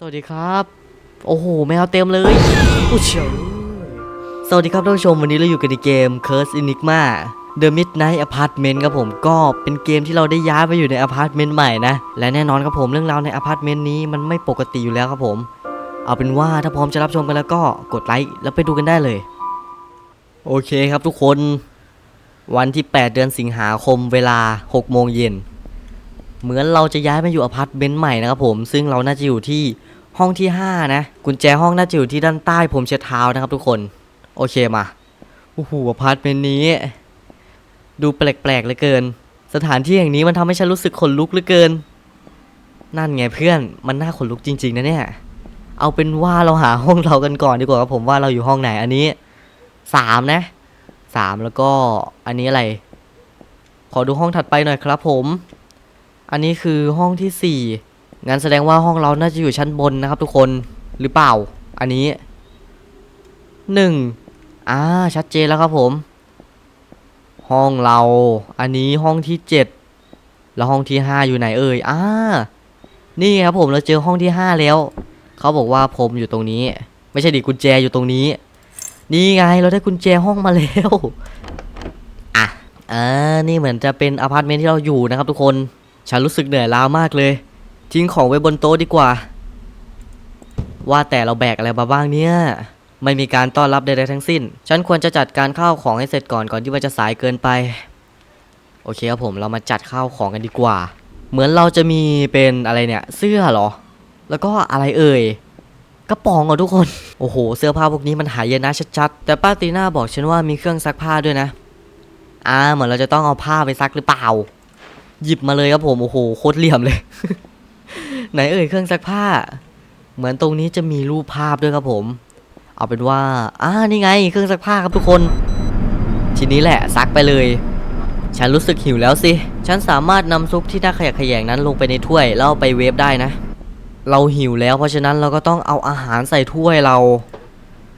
สวัสดีครับ โอ้โห แมวเต็มเลยอู้เฉียวสวัสดีครับท่านผู้ชมวันนี้เราอยู่กันในเกม Curse Enigma The Midnight Apartment ครับผมก็เป็นเกมที่เราได้ย้ายไปอยู่ในอพาร์ตเมนต์ใหม่นะ และแน่นอนครับผมเรื่องราวในอพาร์ตเมนต์นี้มันไม่ปกติอยู่แล้วครับผม เอาเป็นว่าถ้าพร้อมจะรับชมกันแล้วก็กดไลค์แล้วไปดูกันได้เลย โอเคครับทุกคน วันที่ 8 เดือนสิงหาคมเวลา6โมงเย็น เหมือนเราจะย้ายมาอยู่อพาร์ตเมนต์ใหม่นะครับผม ซึ่งเราน่าจะอยู่ที่ห้องที่ 5 นะ กุญแจห้องน่าจะอยู่ที่ด้านใต้ผมเช็ดเท้านะครับทุกคน โอเคมา โอ้โหอพาร์ตเมนต์นี้ ดูแปลกๆเลือเกิน สถานที่แห่งนี้มันทำให้ฉันรู้สึกขนลุกเลือเกิน นั่นไงเพื่อน มันน่าขนลุกจริง ๆ นะเนี่ย เอาเป็นว่าเราหาห้องเรากันก่อนดีกว่าครับผมว่าเราอยู่ห้องไหน อันนี้สามนะสามแล้วก็อันนี้อะไร ขอดูห้องถัดไปหน่อยครับผม อันนี้คือห้องที่สี่งั้นแสดงว่าห้องเราน่าจะอยู่ชั้นบนนะครับทุกคนหรือเปล่า อันนี้หนึ่งอ่าชัดเจนแล้วครับผม ห้องเรา อันนี้ห้องที่เจ็ดแล้วห้องที่ห้าอยู่ไหนเอ่ยอ่านี่ครับผมเราเจอห้องที่ห้าแล้ว เขาบอกว่าผมอยู่ตรงนี้ ไม่ใช่ดิกุญแจอยู่ตรงนี้ นี่ไงเราได้กุญแจห้องมาแล้วอะอ่านี่เหมือนจะเป็นอพาร์ตเมนต์ที่เราอยู่นะครับทุกคน ฉันรู้สึกเหนื่อยล้ามากเลย ทิ้งของไว้บนโต๊ะดีกว่า ว่าแต่เราแบกอะไรมาบ้างเนี่ย ไม่มีการต้อนรับใดๆทั้งสิ้น ฉันควรจะจัดการข้าวของให้เสร็จก่อนก่อนที่มันจะสายเกินไป โอเคครับผมเรามาจัดข้าวของกันดีกว่า เหมือนเราจะมีเป็นอะไรเนี่ย เสื้อเหรอ แล้วก็อะไรเอ่ยกระป๋องเหรอทุกคน โอ้โห เสื้อผ้าพวกนี้มันหายนะชัดๆ แต่ป้าตีน่าบอกฉันว่ามีเครื่องซักผ้าด้วยนะ อ่า เหมือนเราจะต้องเอาผ้าไปซักหรือเปล่า หยิบมาเลยครับผมโอ้โหโคตรเหลี่ยมเลย ไหนเอ่ยเครื่องซักผ้า เหมือนตรงนี้จะมีรูปภาพด้วยครับผม เอาเป็นว่าอ่านี่ไง เครื่องซักผ้าครับทุกคน ทีนี้แหละซักไปเลย ฉันรู้สึกหิวแล้วสิ ฉันสามารถนำซุปที่น่าขยะแขยงนั้นลงไปในถ้วยแล้วไปเวฟได้นะ เราหิวแล้วเพราะฉะนั้นเราก็ต้องเอาอาหารใส่ถ้วยเรา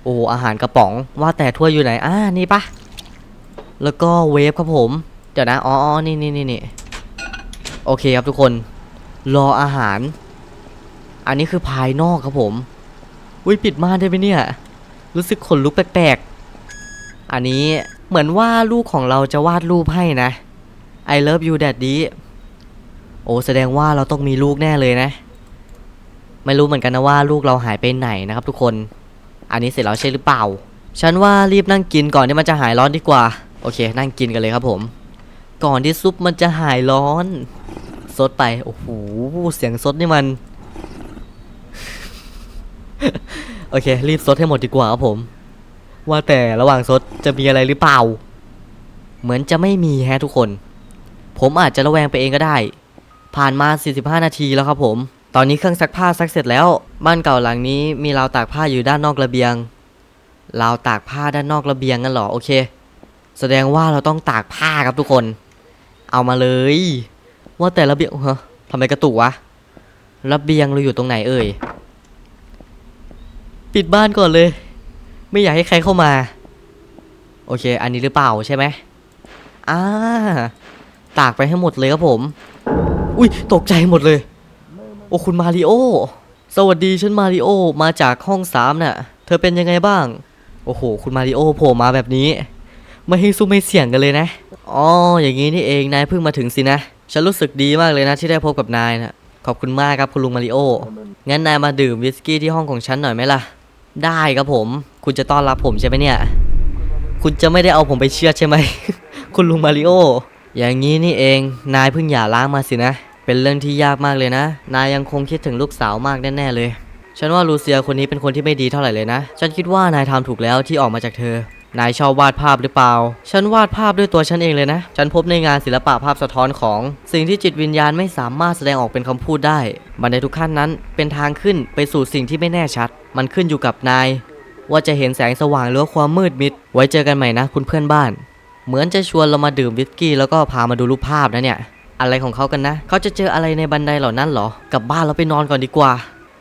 โอ้อาหารกระป๋องว่าแต่ถ้วยอยู่ไหนอ่านี่ปะแล้วก็เวฟครับผม เดี๋ยวนะอ๋ออ๋อนี่นี่นี่นี่ โอเคครับทุกคน รออาหาร อันนี้คือภายนอกครับผม อุ้ยปิดม่านได้ไหมเนี่ย รู้สึกขนลุกแปลกๆ อันนี้เหมือนว่าลูกของเราจะวาดรูปให้นะ I love you daddy โอ้แสดงว่าเราต้องมีลูกแน่เลยนะ ไม่รู้เหมือนกันนะว่าลูกเราหายไปไหนนะครับทุกคน อันนี้เสร็จแล้วใช่หรือเปล่า ฉันว่ารีบนั่งกินก่อนที่มันจะหายร้อนดีกว่า โอเค นั่งกินกันเลยครับผม ก่อนที่ซุปมันจะหายร้อน ซดไป โอ้โห เสียงซดนี่มัน โอเค รีบซดให้หมดดีกว่าครับผม ว่าแต่ระหว่างซดจะมีอะไรหรือเปล่า เหมือนจะไม่มีแฮะทุกคน ผมอาจจะระแวงไปเองก็ได้ ผ่านมา 45 นาทีแล้วครับผม ตอนนี้เครื่องซักผ้าซักเสร็จแล้ว บ้านเก่าหลังนี้มีราวตากผ้าอยู่ด้านนอกระเบียง ราวตากผ้าด้านนอกระเบียงกันหรอ โอเค แสดงว่าเราต้องตากผ้าครับทุกคน เอามาเลย ว่าแต่ระเบียงฮะทำไมกระตุกวะระเบียงเราอยู่ตรงไหนเอ่ย ปิดบ้านก่อนเลย ไม่อยากให้ใครเข้ามา โอเค อันนี้หรือเปล่าใช่ไหมอ่าตากไปให้หมดเลยครับผม อุ้ยตกใจหมดเลย โอ้คุณมาริโอ สวัสดีฉันมาริโอมาจากห้องสามน่ะ เธอเป็นยังไงบ้าง โอ้โห คุณมาริโอโผล่มาแบบนี้ ไม่ให้สู้ไม่เสี่ยงกันเลยนะ อ๋อ อย่างนี้นี่เอง นายเพิ่งมาถึงสินะ ฉันรู้สึกดีมากเลยนะที่ได้พบกับนายนะขอบคุณมากครับคุณลุงมาริโอ งั้นนายมาดื่มวิสกี้ที่ห้องของฉันหน่อยไหมล่ะ ได้ครับผม คุณจะต้อนรับผมใช่ไหมเนี่ย คุณจะไม่ได้เอาผมไปเชื่อใช่ไหม คุณลุงมาริโอ อย่างนี้นี่เอง นายเพิ่งหย่าร้างมาสินะ เป็นเรื่องที่ยากมากเลยนะ นายยังคงคิดถึงลูกสาวมากแน่ๆเลย ฉันว่าลูเซียคนนี้เป็นคนที่ไม่ดีเท่าไหร่เลยนะ ฉันคิดว่านายทำถูกแล้วที่ออกมาจากเธอ นายชอบวาดภาพหรือเปล่า ฉันวาดภาพด้วยตัวฉันเองเลยนะ ฉันพบในงานศิลปะภาพสะท้อนของ สิ่งที่จิตวิญญาณไม่สามารถแสดงออกเป็นคำพูดได้ บันไดทุกขั้นนั้นเป็นทางขึ้นไปสู่สิ่งที่ไม่แน่ชัด มันขึ้นอยู่กับนาย ว่าจะเห็นแสงสว่างหรือความมืดมิด ไว้เจอกันใหม่นะ คุณเพื่อนบ้าน เหมือนจะชวนเรามาดื่มวิสกี้แล้วก็พามาดูรูปภาพนะเนี่ย อะไรของเขากันนะ เขาจะเจออะไรในบันไดเหล่านั้นหรอ กลับบ้านเราไปนอนก่อนดีกว่า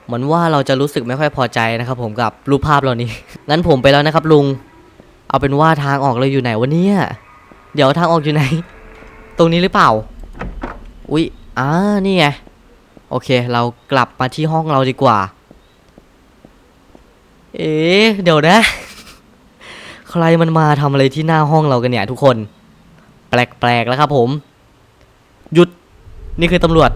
เหมือนว่าเราจะรู้สึกไม่ค่อยพอใจนะครับผมกับรูปภาพเหล่านี้ งั้นผมไปแล้วนะครับลุง เอาเป็นว่าทางออกเราอยู่ไหนวะเนี่ย เดี๋ยวทางออกอยู่ไหน ตรงนี้หรือเปล่า อุ๊ยอ่านี่ไง โอเค เรากลับมาที่ห้องเราดีกว่า เอ๊ะเดี๋ยวนะ ใครมันมาทำอะไรที่หน้าห้องเรากันเนี่ยทุกคน แปลกๆแล้วครับผม หยุด นี่คือตำรวจ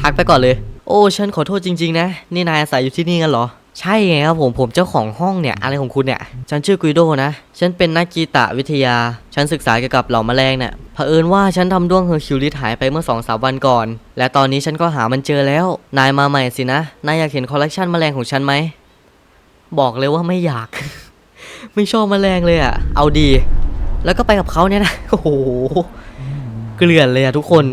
ทักไปก่อนเลย โอ้ ฉันขอโทษจริง ๆ นะ นี่นายอาศัยอยู่ที่นี่กันเหรอ ใช่ไงครับผมผมเจ้าของห้องเนี่ยอะไรของคุณเนี่ยฉันชื่อกุยโดนะ ฉันเป็นนักกีตะวิทยา ฉันศึกษาเกี่ยวกับเหล่าแมลงเนี่ยเผอิญว่าฉันทำด้วงเฮอร์คิวลิสหายไปเมื่อ2อสวันก่อน และตอนนี้ฉันก็หามันเจอแล้ว นายมาใหม่สินะ นายอยากเห็นคอลเลกชันแมลงของฉันไหม บอกเลยว่าไม่อยาก ไม่ชอบแมลงเลยอะ เอาดี แล้วก็ไปกับเขาเนี่ยนะโอ้โหเกลื่อนเลยอะทุกคน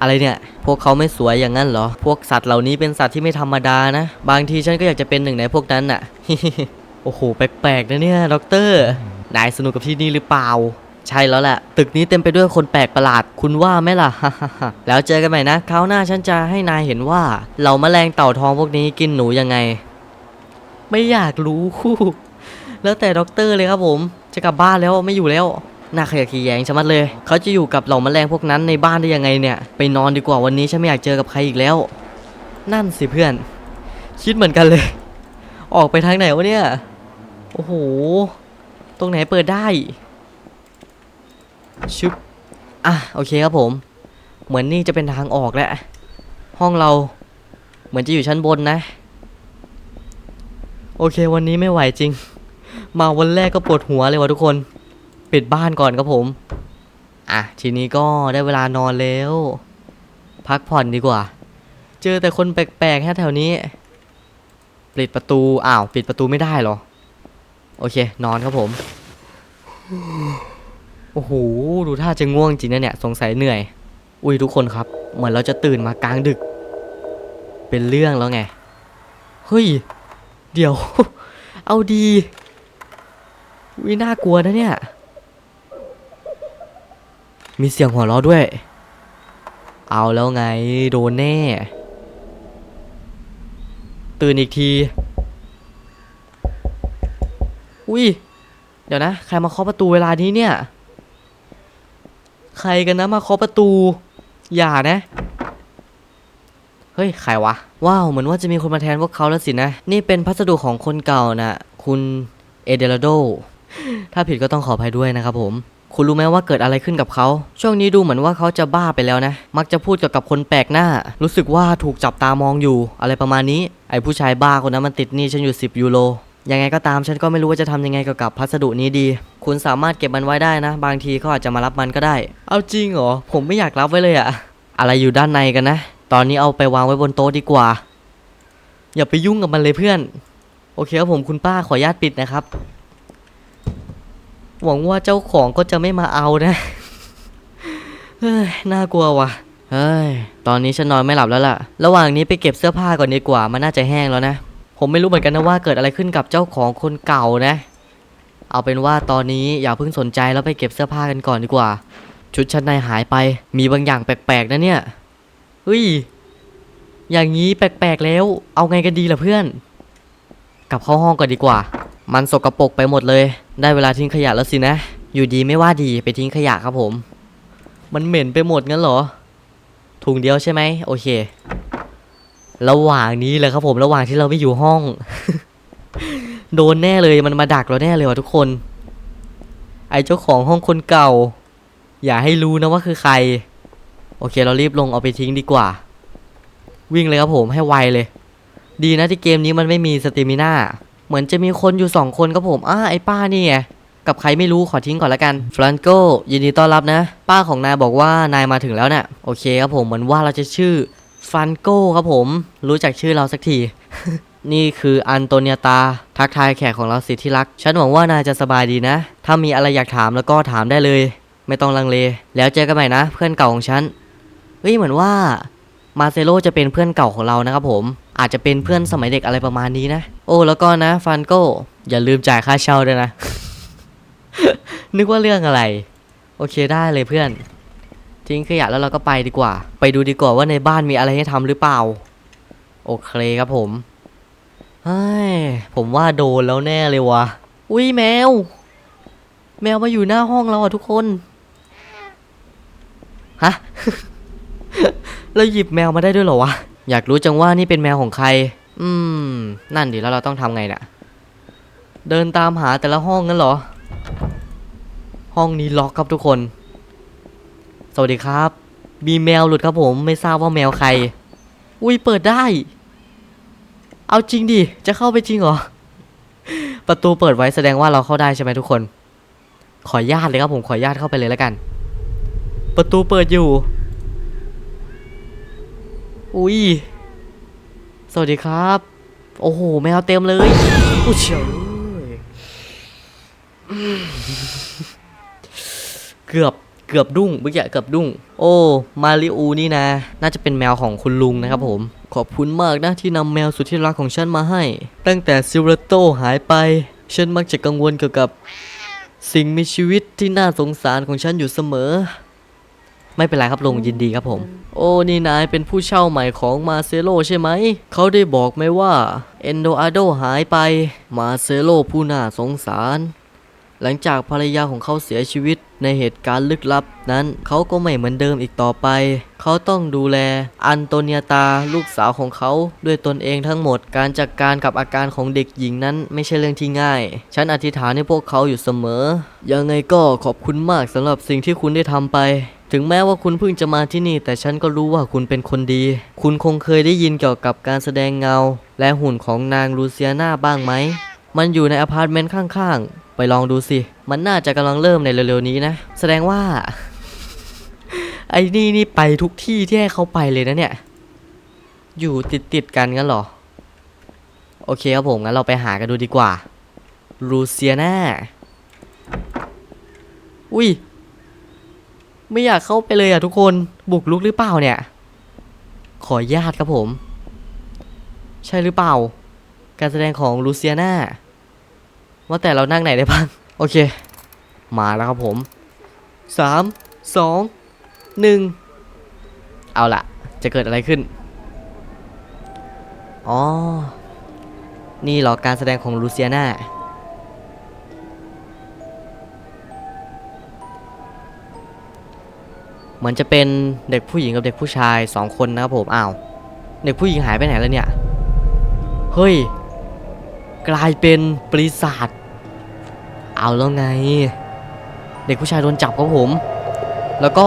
อะไรเนี่ย พวกเขาไม่สวยอย่างนั้นเหรอ พวกสัตว์เหล่านี้เป็นสัตว์ที่ไม่ธรรมดานะ บางทีฉันก็อยากจะเป็นหนึ่งในพวกนั้นน่ะ โอ้โห แปลกๆนะเนี่ยด็อกเตอร์ นายสนุกกับที่นี่หรือเปล่า ใช่แล้วแหละ ตึกนี้เต็มไปด้วยคนแปลกประหลาด คุณว่าไหมล่ะ แล้วเจอกันใหม่นะ คราวหน้าฉันจะให้นายเห็นว่า เหล่าแมลงเต่าทองพวกนี้กินหนูยังไง ไม่อยากรู้ แล้วแต่ด็อกเตอร์เลยครับผม จะกลับบ้านแล้วไม่อยู่แล้ว น่าขยะแขยงชะมัดเลย เขาจะอยู่กับเหล่าแมลงพวกนั้นในบ้านได้ยังไงเนี่ย ไปนอนดีกว่าวันนี้ฉันไม่อยากเจอกับใครอีกแล้ว นั่นสิเพื่อน คิดเหมือนกันเลย ออกไปทางไหนวะเนี่ย โอ้โห ตรงไหนเปิดได้ชึบอะโอเคครับผม เหมือนนี่จะเป็นทางออกแล้ว ห้องเราเหมือนจะอยู่ชั้นบนนะ โอเควันนี้ไม่ไหวจริง มาวันแรกก็ปวดหัวเลยวะทุกคน ปิดบ้านก่อนครับผม อะ ทีนี้ก็ได้เวลานอนแล้ว พักผ่อนดีกว่า เจอแต่คนแปลกๆแค่แถวนี้ ปิดประตู อ้าว ปิดประตูไม่ได้หรอ โอเค นอนครับผม โอ้โห ดูท่าจะง่วงจริงนะเนี่ย สงสัยเหนื่อย อุ้ยทุกคนครับ เหมือนเราจะตื่นมากลางดึก เป็นเรื่องแล้วไง เฮ้ย เดี๋ยว เอาดีวิน่ากลัวนะเนี่ย มีเสียงหัวเราะด้วย เอาแล้วไง โดนแน่ ตื่นอีกที อุ้ย เดี๋ยวนะ ใครมาเคาะประตูเวลานี้เนี่ย ใครกันนะมาเคาะประตู อย่านะ เฮ้ย ใครวะ ว้าว เหมือนว่าจะมีคนมาแทนพวกเขาแล้วสินะ นี่เป็นพัสดุของคนเก่านะคุณเอเดลโด ถ้าผิดก็ต้องขออภัยด้วยนะครับผม คุณรู้ไหมว่าเกิดอะไรขึ้นกับเขา ช่วงนี้ดูเหมือนว่าเขาจะบ้าไปแล้วนะ มักจะพูดเกี่ยวกับคนแปลกหน้า รู้สึกว่าถูกจับตามองอยู่ อะไรประมาณนี้ ไอ้ผู้ชายบ้าคนนั้นมันติดหนี้ฉันอยู่ 10 ยูโร ยังไงก็ตามฉันก็ไม่รู้ว่าจะทำยังไงเกี่ยวกับพัสดุนี้ดี คุณสามารถเก็บมันไว้ได้นะ บางทีเขาอาจจะมารับมันก็ได้ เอาจริงเหรอ ผมไม่อยากรับไว้เลยอะอะไรอยู่ด้านในกันนะ ตอนนี้เอาไปวางไว้บนโต๊ะดีกว่า อย่าไปยุ่งกับมันเลยเพื่อน โอเคครับผมคุณป้าขออนุญาตปิดนะครับ หวังว่าเจ้าของก็จะไม่มาเอานะ เฮ้ย น่ากลัวว่ะ เฮ้ย ตอนนี้ฉันนอนไม่หลับแล้วล่ะ ระหว่างนี้ไปเก็บเสื้อผ้าก่อนดีกว่า มันน่าจะแห้งแล้วนะ ผมไม่รู้เหมือนกันนะว่าเกิดอะไรขึ้นกับเจ้าของคนเก่านะ เอาเป็นว่าตอนนี้อย่าเพิ่งสนใจแล้วไปเก็บเสื้อผ้ากันก่อนดีกว่า ชุดชั้นในหายไป มีบางอย่างแปลกๆนะเนี่ย เฮ้ย อย่างนี้แปลกๆแล้ว เอาไงกันดีล่ะเพื่อน กลับเข้าห้องก่อนดีกว่า มันสกรปรกไปหมดเลย ได้เวลาทิ้งขยะแล้วสินะ อยู่ดีไม่ว่าดีไปทิ้งขยะครับผม มันเหม็นไปหมดงั้นเหรอ ถุงเดียวใช่ไหมโอเค ระหว่างนี้แหละครับผม ระหว่างที่เราไม่อยู่ห้อง โดนแน่เลยมันมาดักเราแน่เลยว่ะทุกคน ไอ้เจ้าของห้องคนเก่า อย่าให้รู้นะว่าคือใคร โอเค เรารีบลงเอาไปทิ้งดีกว่า วิ่งเลยครับผมให้ไวเลย ดีนะที่เกมนี้มันไม่มีสเตมิน่า เหมือนจะมีคนอยู่สองคนครับผมอ้าไอ้ป้านี่ไงกับใครไม่รู้ขอทิ้งก่อนละกันฟรานโกยินดีต้อนรับนะ ป้าของนายบอกว่านายมาถึงแล้วเนะ่ะโอเคครับผมเหมือนว่าเราจะชื่อฟรานโกครับผม รู้จักชื่อเราสักที นี่คืออันโตเนียตา ทักทายแขกของเราสิที่รัก ฉันหวังว่านายจะสบายดีนะ ถ้ามีอะไรอยากถามแล้วก็ถามได้เลย ไม่ต้องลังเล แล้วเจอกันใหม่นะ เพื่อนเก่าของฉันเฮ้ยเหมือนว่า มาเซโลจะเป็นเพื่อนเก่าของเรานะครับผมอาจจะเป็นเพื่อนสมัยเด็กอะไรประมาณนี้นะ โอ้แล้วก็นะฟันโกอย่าลืมจ่ายค่าเช่าด้วยนะ นึกว่าเรื่องอะไร โอเคได้เลยเพื่อน ทิ้งขยะแล้วเราก็ไปดีกว่า ไปดูดีกว่าว่าในบ้านมีอะไรให้ทำหรือเปล่า โอเคครับผมเฮ้ยผมว่าโดนแล้วแน่เลยวะอุ้ยแมว แมวมาอยู่หน้าห้องเราอะทุกคนฮะ เราหยิบแมวมาได้ด้วยเหรอวะ อยากรู้จังว่านี่เป็นแมวของใคร อืม นั่นดิแล้วเราต้องทำไงเนี่ยเดินตามหาแต่ละห้องงั้นเหรอ ห้องนี้ล็อกครับทุกคน สวัสดีครับ มีแมวหลุดครับผม ไม่ทราบว่าแมวใคร อุ้ยเปิดได้ เอาจริงดิ จะเข้าไปจริงเหรอ ประตูเปิดไว้แสดงว่าเราเข้าได้ใช่ไหมทุกคน ขออนุญาตเลยครับผม ขออนุญาตเข้าไปเลยแล้วกัน ประตูเปิดอยู่ อุ้ย สวัสดีครับ โอ้โห แมวเต็มเลยอุ้ยเฉยอืมเกือบเกือบดุ้งเมื่อกี้เกือบดุ้ง โอ้ มาริอูนี่นะ น่าจะเป็นแมวของคุณลุงนะครับผม ขอบคุณมากนะที่นำแมวสุดที่รักของฉันมาให้ ตั้งแต่ซิลเรโตหายไป ฉันมักจะกังวลเกี่ยวกับ สิ่งมีชีวิตที่น่าสงสารของฉันอยู่เสมอ ไม่เป็นไรครับลุงยินดีครับผม โอ้นี่นายเป็นผู้เช่าใหม่ของมาเซโลใช่ไหม เขาได้บอกไหมว่าเอนโดอาโดหายไป มาเซโลผู้น่าสงสาร หลังจากภรรยาของเขาเสียชีวิตในเหตุการณ์ลึกลับ นั้นเขาก็ไม่เหมือนเดิมอีกต่อไป เขาต้องดูแลอันโตเนียตาลูกสาวของเขาด้วยตนเองทั้งหมดการจัดการกับอาการของเด็กหญิงนั้นไม่ใช่เรื่องที่ง่าย ฉันอธิษฐานให้พวกเขาอยู่เสมอ ยังไงก็ขอบคุณมากสำหรับสิ่งที่คุณได้ทำไป ถึงแม้ว่าคุณเพิ่งจะมาที่นี่ แต่ฉันก็รู้ว่าคุณเป็นคนดี คุณคงเคยได้ยินเกี่ยวกับการแสดงเงา และหุ่นของนางลูเซียนาบ้างไหม มันอยู่ในอพาร์ตเมนต์ข้างๆ ไปลองดูสิ มันน่าจะกำลังเริ่มในเร็วๆนี้นะ แสดงว่า ไอ้นี่นี่ไปทุกที่ที่ให้เขาไปเลยนะเนี่ย อยู่ติดๆกันงั้นหรอ โอเคครับผมงั้นเราไปหากันดูดีกว่าลูเซียนาอุ้ย ไม่อยากเข้าไปเลยอะทุกคนบุกลุกหรือเปล่าเนี่ย ขออนุญาตครับผม ใช่หรือเปล่า การแสดงของลูเซียนาว่าแต่เรานั่งไหนได้บ้าง โอเค มาแล้วครับผมสามสองหนึ่งเอาละจะเกิดอะไรขึ้น อ๋อ นี่เหรอการแสดงของลูเซียนา มือนจะเป็นเด็กผู้หญิงกับเด็กผู้ชายสองคนนะครับผมอ้าวเด็กผู้หญิงหายไปไหนแล้วเนี่ย เฮ้ย กลายเป็นปริศาจเอาแล้วไง เด็กผู้ชายโดนจับครับผม แล้วก็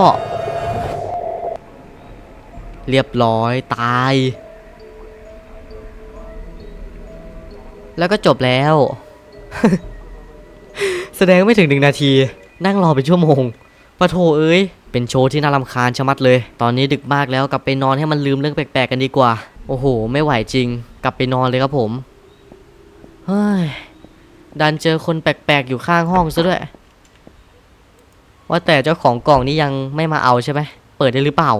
เรียบร้อยตาย แล้วก็จบแล้ว แสดงไม่ถึงหนึ่งนาที นั่งรอเป็นชั่วโมงปะโถเอ้ย เป็นโชว์ที่น่ารำคาญชะมัดเลย ตอนนี้ดึกมากแล้วกลับไปนอนให้มันลืมเรื่องแปลกๆกันดีกว่า โอ้โห ไม่ไหวจริง กลับไปนอนเลยครับผม เฮ้ย ดันเจอคนแปลกๆอยู่ข้างห้องซะด้วย ว่าแต่เจ้าของกล่องนี้ยังไม่มาเอาใช่ไหม เปิดได้หรือเปล่า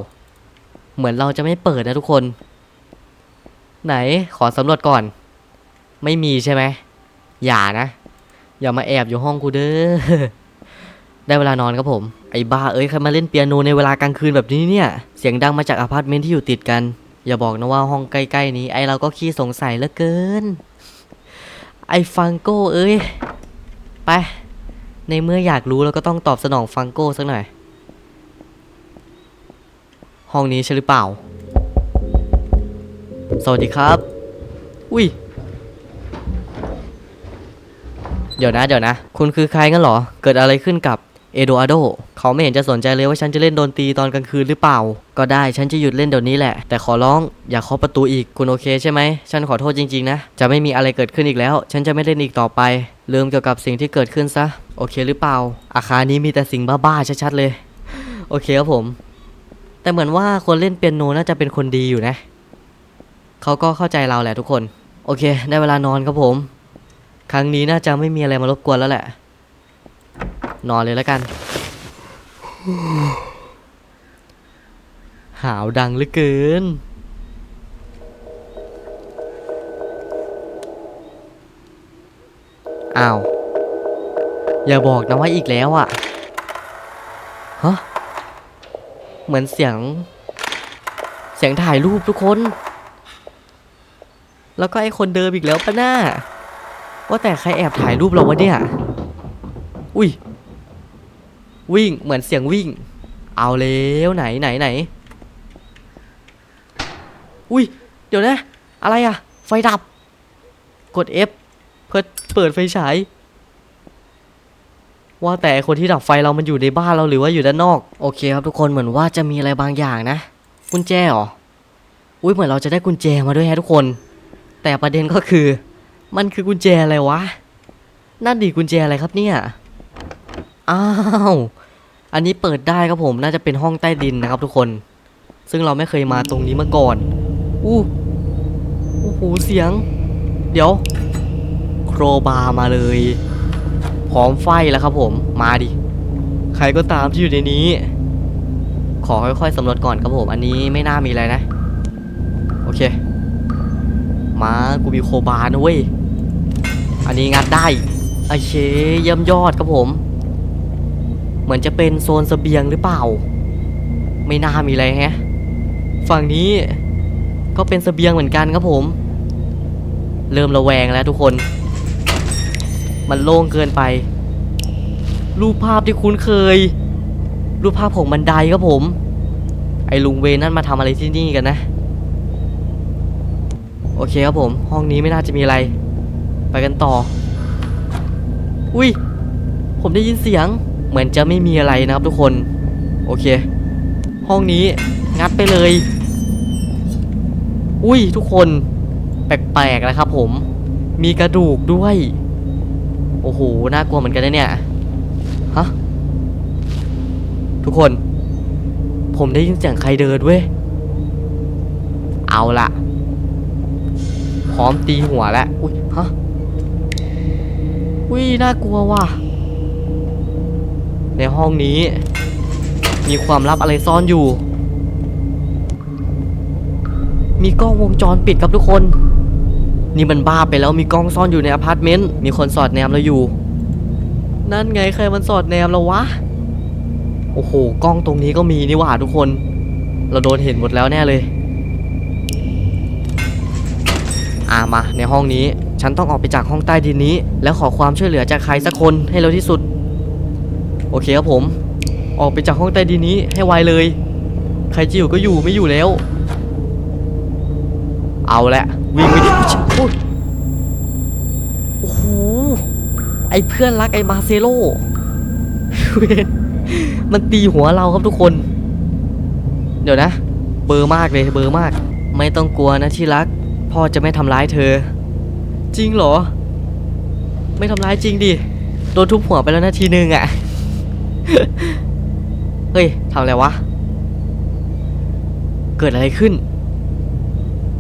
เหมือนเราจะไม่เปิดนะทุกคน ไหนขอสำรวจก่อน ไม่มีใช่ไหม อย่านะ อย่ามาแอบอยู่ห้องกูเด้อ ได้เวลานอนครับผม ไอ้บ้าเอ้ยใครมาเล่นเปียโนในเวลากลางคืนแบบนี้เนี่ย เสียงดังมาจากอพาร์ตเมนต์ที่อยู่ติดกัน อย่าบอกนะว่าห้องใกล้ๆนี้ ไอเราก็ขี้สงสัยเหลือเกิน ไอฟังโก้เอ้ย ไป ในเมื่ออยากรู้เราก็ต้องตอบสนองฟังโก้สักหน่อย ห้องนี้ใช่หรือเปล่า สวัสดีครับ อุ้ยเดี๋ยวนะเดี๋ยวนะ คุณคือใครงั้นเหรอ เกิดอะไรขึ้นกับ เอโดอาโดเขาไม่เห็นจะสนใจเลยว่าฉันจะเล่นดนตรีตอนกลางคืนหรือเปล่า ก็ได้ฉันจะหยุดเล่นเดี๋ยวนี้แหละ แต่ขอร้องอย่าเคาะประตูอีกคุณโอเคใช่ไหม ฉันขอโทษจริงๆนะ จะไม่มีอะไรเกิดขึ้นอีกแล้ว ฉันจะไม่เล่นอีกต่อไป ลืมเกี่ยวกับสิ่งที่เกิดขึ้นซะ โอเคหรือเปล่า อาคารนี้มีแต่สิ่งบ้าๆชัดๆเลย โอเคครับผม แต่เหมือนว่าคนเล่นเปียโนน่าจะเป็นคนดีอยู่นะ เขาก็เข้าใจเราแหละทุกคน โอเค ได้เวลานอนครับผม ครั้งนี้น่าจะไม่มีอะไรมารบกวนแล้วแหละ นอนเลยแล้วกัน หาวดังเหลือเกิน อ้าว อย่าบอกนะว่าอีกแล้วอะ่ะฮะเหมือนเสียง เสียงถ่ายรูปทุกคน แล้วก็ไอคนเดิมอีกแล้วปะหน้าว่าแต่ใครแอบถ่ายรูปเราวะเนี่ย อุ้ย วิ่งเหมือนเสียงวิ่ง เอาแล้วไหนไหนไหนอุ้ยเดี๋ยวนะ อะไรอะไฟดับ กด F เพื่อเปิดไฟฉายว่าแต่คนที่ดับไฟเรามันอยู่ในบ้านเราหรือว่าอยู่ด้านนอก โอเคครับทุกคนเหมือนว่าจะมีอะไรบางอย่างนะ กุญแจเหรออุ้ยเหมือนเราจะได้กุญแจมาด้วยฮะทุกคน แต่ประเด็นก็คือ มันคือกุญแจอะไรวะนั่นดีกุญแจอะไรครับเนี่ยอ้าว อันนี้เปิดได้ครับผมน่าจะเป็นห้องใต้ดินนะครับ ทุกคน ซึ่งเราไม่เคยมาตรงนี้มาก่อน อู้โอ้โหเสียง เดี๋ยว โครบามาเลยพร้อมไฟแล้วครับผมมาดิ ใครก็ตามที่อยู่ในนี้ ขอค่อยๆสำรวจก่อนครับผม อันนี้ไม่น่ามีอะไรนะ โอเค มากูมีโคบานะเว้ย อันนี้งัดได้ โอเคเยี่ยมยอดครับผม เหมือนจะเป็นโซนเสบียงหรือเปล่า ไม่น่ามีอะไรฮะฝั่งนี้ก็เป็นเสบียงเหมือนกันครับผม เริ่มระแวงแล้วทุกคน มันโล่งเกินไป รูปภาพที่คุ้นเคย รูปภาพของบันไดครับผม ไอ้ลุงเวนั่นมาทำอะไรที่นี่กันนะ โอเคครับผม ห้องนี้ไม่น่าจะมีอะไร ไปกันต่อ อุ้ยผมได้ยินเสียง เหมือนจะไม่มีอะไรนะครับทุกคน โอเค ห้องนี้งัดไปเลย อุ้ยทุกคน แปลกๆนะครับผม มีกระดูกด้วย โอ้โห น่ากลัวเหมือนกันนะเนี่ย ฮะ ทุกคน ผมได้ยินเสียงใครเดินเว้ย เอาละพร้อมตีหัวแล้ว อุ้ย ฮะ อุ้ย น่ากลัวว่ะ ในห้องนี้ มีความลับอะไรซ่อนอยู่ มีกล้องวงจรปิดครับทุกคน นี่มันบ้าไปแล้วมีกล้องซ่อนอยู่ในอพาร์ตเมนต์ มีคนสอดแนมเราอยู่ นั่นไงใครมันสอดแนมเราวะ โอ้โหกล้องตรงนี้ก็มีนี่หว่าทุกคน เราโดนเห็นหมดแล้วแน่เลย อ่ามาในห้องนี้ฉันต้องออกไปจากห้องใต้ดินนี้ แล้วขอความช่วยเหลือจากใครสักคนให้เร็วที่สุด โอเคครับผม ออกไปจากห้องใต้ดินนี้ให้ไวเลย ใครจะอยู่ก็อยู่ไม่อยู่แล้ว เอาละวิ่งไปดิโอ้โหไอเพื่อนรักไอมาเซโลเวนมันตีหัวเราครับทุกคน เดี๋ยวนะ เบอร์มากเลยเบอร์มาก ไม่ต้องกลัวนะที่รัก พ่อจะไม่ทำร้ายเธอ จริงเหรอ ไม่ทำร้ายจริงดิ โดนทุบหัวไปแล้วนาทีนึงอะ่ะ เฮ้ยทำอะไรวะ เกิดอะไรขึ้น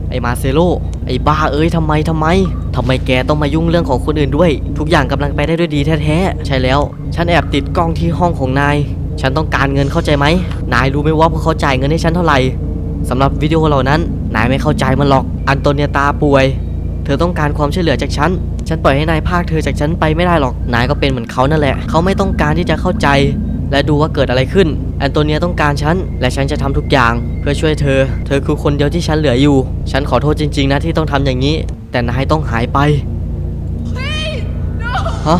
ไอมาเซโลไอบ้าเอ้ยทำไมทำไมทำไมแกต้องมายุ่งเรื่องของคนอื่นด้วย ทุกอย่างกำลังไปได้ด้วยดีแท้ๆใช่แล้ว ฉันแอบติดกล้องที่ห้องของนาย ฉันต้องการเงินเข้าใจไหม นายรู้ไหมว่าพวกเขาจ่ายเงินให้ฉันเท่าไหร่สำหรับวิดีโอเหล่านั้น นายไม่เข้าใจมันหรอก อันโตเนียตาป่วย เธอต้องการความช่วยเหลือจากฉัน ฉันปล่อยให้นายพากเธอจากฉันไปไม่ได้หรอก นายก็เป็นเหมือนเขานั่นแหละ เขาไม่ต้องการที่จะเข้าใจ และดูว่าเกิดอะไรขึ้น แอนโตเนียต้องการฉัน และฉันจะทำทุกอย่าง เพื่อช่วยเธอ เธอคือคนเดียวที่ฉันเหลืออยู่ ฉันขอโทษจริง ๆ นะที่ต้องทำอย่างนี้ แต่นายต้องหายไปฮะ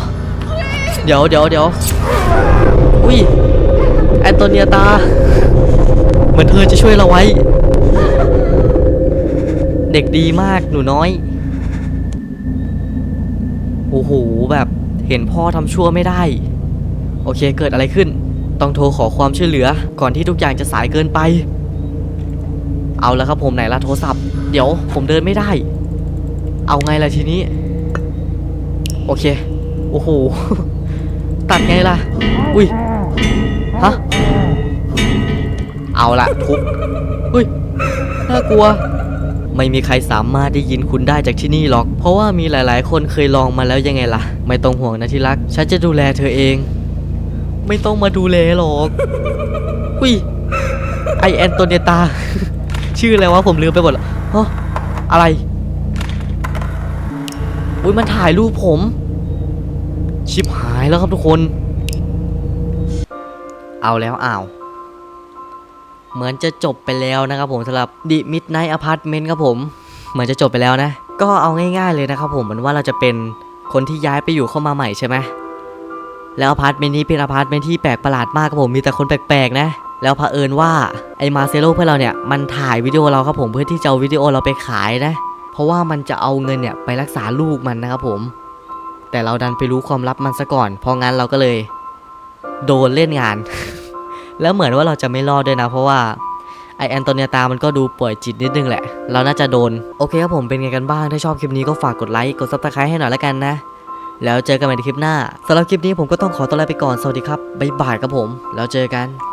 เดี๋ยวเดี๋ยวเดี๋ยวอุ้ยแอนโตเนียตา เหมือนเธอจะช่วยเราไว้ เด็กดีมากหนูน้อย โอ้โหแบบเห็นพ่อทำชั่วไม่ได้ โอเคเกิดอะไรขึ้น ต้องโทรขอความช่วยเหลือ ก่อนที่ทุกอย่างจะสายเกินไป เอาแล้วครับผมไหนละโทรศัพท์ เดี๋ยวผมเดินไม่ได้ เอาไงล่ะทีนี้ โอเค โอ้โห ตัดไงล่ะ อุ้ย ฮะ เอาละทุบอุ้ย น่ากลัว ไม่มีใครสามารถได้ยินคุณได้จากที่นี่หรอก เพราะว่ามีหลายๆ คนเคยลองมาแล้วยังไงล่ะ ไม่ต้องห่วงนะที่รัก ฉันจะดูแลเธอเอง ไม่ต้องมาดูแลหรอกอุ้ยไอแอนโตเนตา ชื่ออะไรวะผมลืมไปหมดแล้วฮะอะไร อุ้ยมันถ่ายรูปผม ชิบหายแล้วครับทุกคน เอาแล้วอ้าว เหมือนจะจบไปแล้วนะครับผมสำหรับ The Midnight Apartment ครับผม เหมือนจะจบไปแล้วนะ ก็เอาง่ายๆเลยนะครับผมเหมือนว่าเราจะเป็นคนที่ย้ายไปอยู่เข้ามาใหม่ใช่ไหมแล้วอพาร์ตเมนต์นี้เป็นอพาร์ตเมนต์ที่แปลกประหลาดมากครับผมมีแต่คนแปลกๆนะ แล้วเผอิญว่าไอ้มาเซโลเพื่อนเราเนี่ยมันถ่ายวิดีโอเราครับผมเพื่อที่จะเอาวิดีโอเราไปขายนะ เพราะว่ามันจะเอาเงินเนี่ยไปรักษาลูกมันนะครับผม แต่เราดันไปรู้ความลับมันซะก่อน เพราะงั้นเราก็เลย โดนเล่นงาน แล้วเหมือนว่าเราจะไม่รอดด้วยนะ เพราะว่าไอแอนโตเนียตา มันก็ดูป่วยจิตนิดนึงแหละ เราน่าจะโดน โอเคครับผมเป็นไงกันบ้าง ถ้าชอบคลิปนี้ก็ฝากกดไลค์ กดซับสไครต์ให้หน่อยละกันนะ แล้วเจอกันใหม่ในคลิปหน้าสำหรับคลิปนี้ผมก็ต้องขอตัวลาไปก่อน สวัสดีครับ บ๊ายบายครับผม แล้วเจอกัน